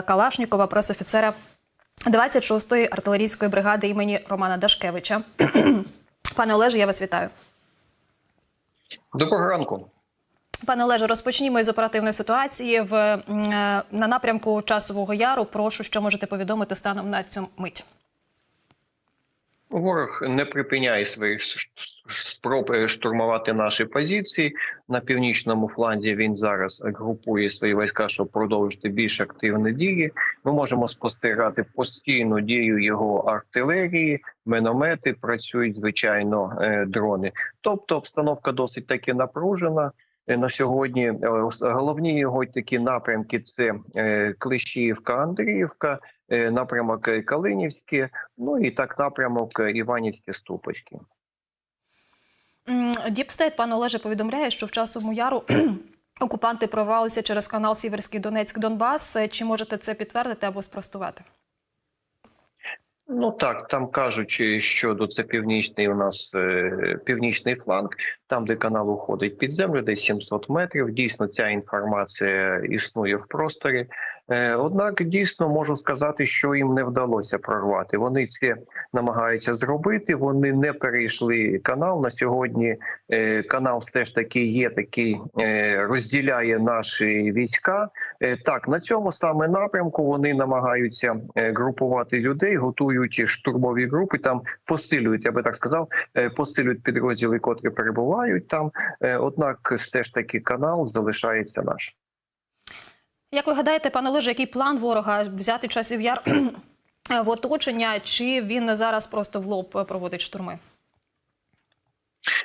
Калашнікова, пресофіцера 26-ї артилерійської бригади імені Романа Дашкевича. Пане Олеже, я вас вітаю. Доброго ранку. Пане Олеже, розпочнімо із оперативної ситуації в е, на напрямку часового яру. Прошу, що можете повідомити станом на цю мить. Ворог не припиняє своїх спроб штурмувати наші позиції на північному фланзі. Він зараз групує свої війська, щоб продовжити більш активні дії. Ми можемо спостерігати постійну дію його артилерії, міномети працюють звичайно е, дрони. Тобто, обстановка досить таки напружена. Е, На сьогодні Е, головні його такі напрямки це Клещіївка, Андріївка, напрямок е, Калинівське, ну і так напрямок е, Іванівське Ступочки. Діпстейт, пане Олеже, повідомляє, що в часовому яру окупанти прорвалися через канал Сіверський Донецьк Донбас. Е, Чи можете це підтвердити або спростувати? Ну так, там кажучи, що до це північний у нас е, північний фланг, там де канал уходить під землю, десь 700 метрів. Дійсно, ця інформація існує в просторі. Е, однак дійсно можу сказати, що їм не вдалося прорвати. Вони це намагаються зробити. Вони не перейшли канал на сьогодні. Е, канал все ж таки є такий, е, розділяє наші війська. Так, на цьому саме напрямку вони намагаються групувати людей, готують штурмові групи. Там посилюють, я би так сказав, посилюють підрозділи, котрі перебувають там. Однак, все ж таки, канал залишається наш. Як ви гадаєте, пане Олеже, який план ворога взяти часів яр в оточення, чи він зараз просто в лоб проводить штурми?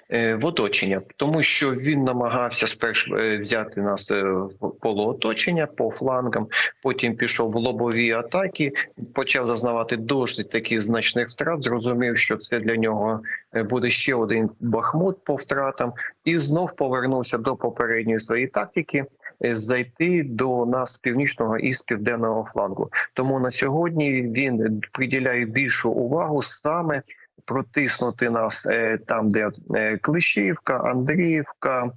Е, в оточення, тому що він намагався спершу е, взяти нас е, в полуоточення по флангам. Потім пішов в лобові атаки, почав зазнавати досить таких значних втрат. Зрозумів, що це для нього буде ще один бахмут по втратам, і знов повернувся до попередньої своєї тактики. Е, Зайти до нас з північного і з південного флангу. Тому на сьогодні він приділяє більшу увагу саме протиснути нас е, там, де е, Клещівка, Андріївка,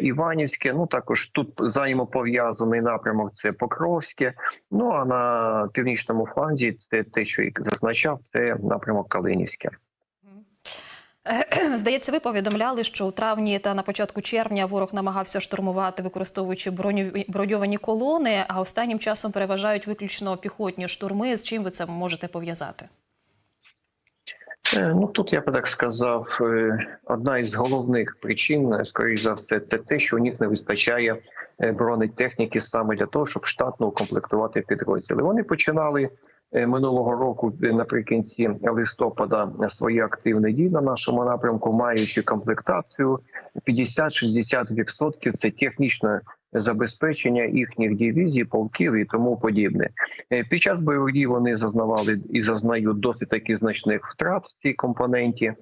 Іванівське. Ну також тут взаємопов'язаний напрямок це Покровське. Ну а на північному фланзі це те, що і зазначав, це напрямок Калинівське. Е, Здається, ви повідомляли, що у травні та на початку червня ворог намагався штурмувати, використовуючи броньовані колони, а останнім часом переважають виключно піхотні штурми. З чим ви це можете пов'язати? Е, Ну тут я би так сказав, е, одна із головних причин, скоріш за все, це те, що у них не вистачає бронетехніки саме для того, щоб штатно укомплектувати підрозділи. Вони починали минулого року е, наприкінці листопада е, свої активні дії на нашому напрямку, маючи комплектацію 50-60% – це технічне забезпечення їхніх дивізій, полків і тому подібне. Е, Під час бойових дій вони зазнавали і зазнають досить таки значних втрат в цій компоненті, Е,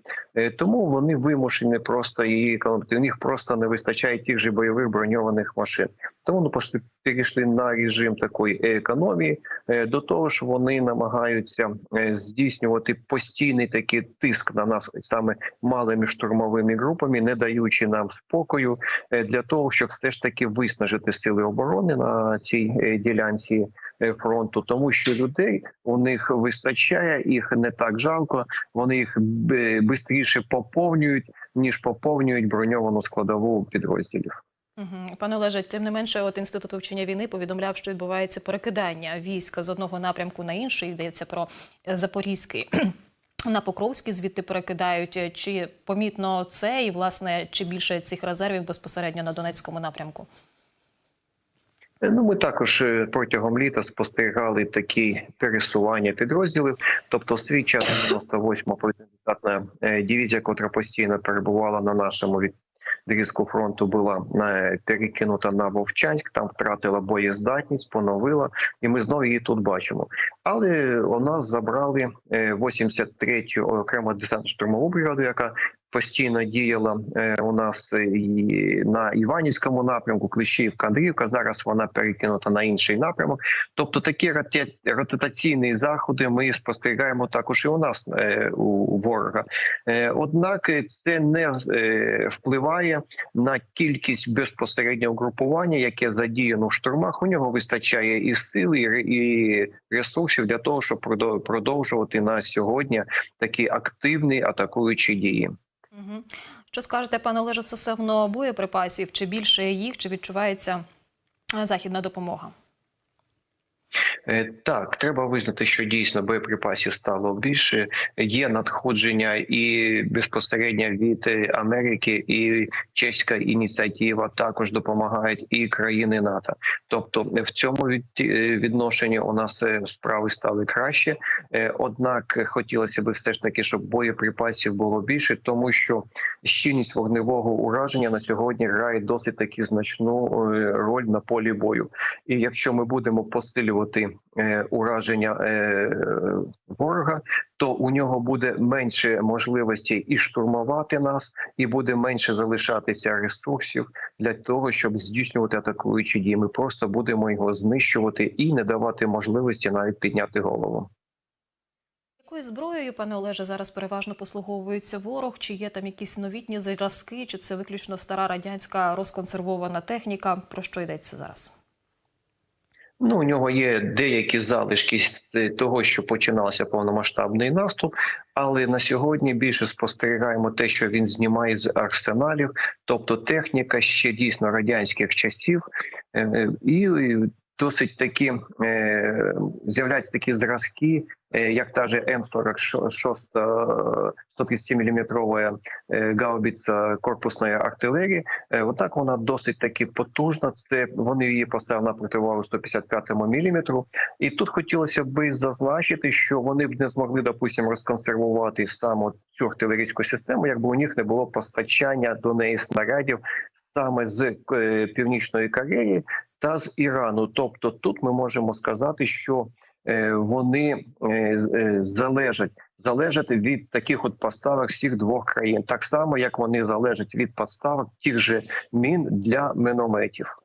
тому вони вимушені просто її економити. У них просто не вистачає тих же бойових броньованих машин. Тому пошли- перейшли на режим такої економії. Е, До того ж, вони намагаються е, здійснювати постійний такий тиск на нас саме малими штурмовими групами, не даючи нам спокою е, для того, щоб все ж таки виснажити сили оборони на цій е, ділянці е, фронту, тому що людей у них вистачає, їх не так жалко. Вони їх швидше поповнюють ніж поповнюють броньовану складову підрозділів. Пане Олеже, тим не менше, от інститут вивчення війни повідомляв, що відбувається перекидання військ з одного напрямку на інший. Йдеться про е, Запорізький. На Покровський звідти перекидають. Чи помітно це, і власне чи більше цих резервів безпосередньо на Донецькому напрямку? Е, Ну, ми також е, протягом літа спостерігали такі пересування підрозділів. Тобто, в свій час 98-ма повітряна дивізія, котра постійно перебувала на нашому від- відрізку фронту, була е, перекинута на Вовчанськ. Там втратила боєздатність, поновила, і ми знову її тут бачимо. Але у нас забрали е, 83-ю окремо десантно штурмову бригаду, яка постійно діяла е, у нас і на Іванівському напрямку, Клещівка, Андріївка. Зараз вона перекинута на інший напрямок. Тобто такі рота- ротаційні заходи ми спостерігаємо також і у нас е, у ворога. Е, Однак це не впливає на кількість безпосереднього групування, яке задіяно в штурмах. У нього вистачає і сили, і ресурсів для того, щоб продов- продовжувати на сьогодні такі активні атакуючі дії. Що скажете, пане Олеже, стосовно боєприпасів? Чи більше їх, чи відчувається е, західна допомога? Е, Так, треба визнати, що дійсно боєприпасів стало більше. Є надходження і безпосередньо від Америки, і чеська ініціатива також допомагають, і країни НАТО. Тобто, в цьому е, відношенні у нас е, справи стали краще. Однак хотілося б все ж таки, щоб боєприпасів було більше, тому що щільність вогневого ураження на сьогодні грає досить таки значну е, роль на полі бою. І якщо ми будемо посилювати е, ураження е, ворога, то у нього буде менше можливості і штурмувати нас, і буде менше залишатися ресурсів для того, щоб здійснювати атакуючі дії. Ми просто будемо його знищувати і не давати можливості навіть підняти голову. Якою зброєю, пане Олеже, зараз переважно послуговується ворог? Чи є там якісь новітні зразки, чи це виключно стара радянська розконсервована техніка? Про що йдеться зараз? Ну, у нього є деякі залишки з того, що починався повномасштабний наступ, але на сьогодні більше спостерігаємо те, що він знімає з арсеналів, тобто техніка ще дійсно радянських часів, Е, е, і досить такі е, з'являються такі зразки, як та же М46 130 мм гаубиця корпусної артилерії. Е, Отак вона досить таки потужна. Це вони її поставили на противагу 155 мм. І тут хотілося б зазначити, що вони б не змогли, допустимо, розконсервувати саме цю артилерійську систему, якби у них не було постачання до неї снарядів саме з е, північної Кореї та з Ірану. Тобто, тут ми можемо сказати, що е, вони е, е, залежать залежати від таких от поставок всіх двох країн, так само як вони залежать від поставок тих же мін для мінометів.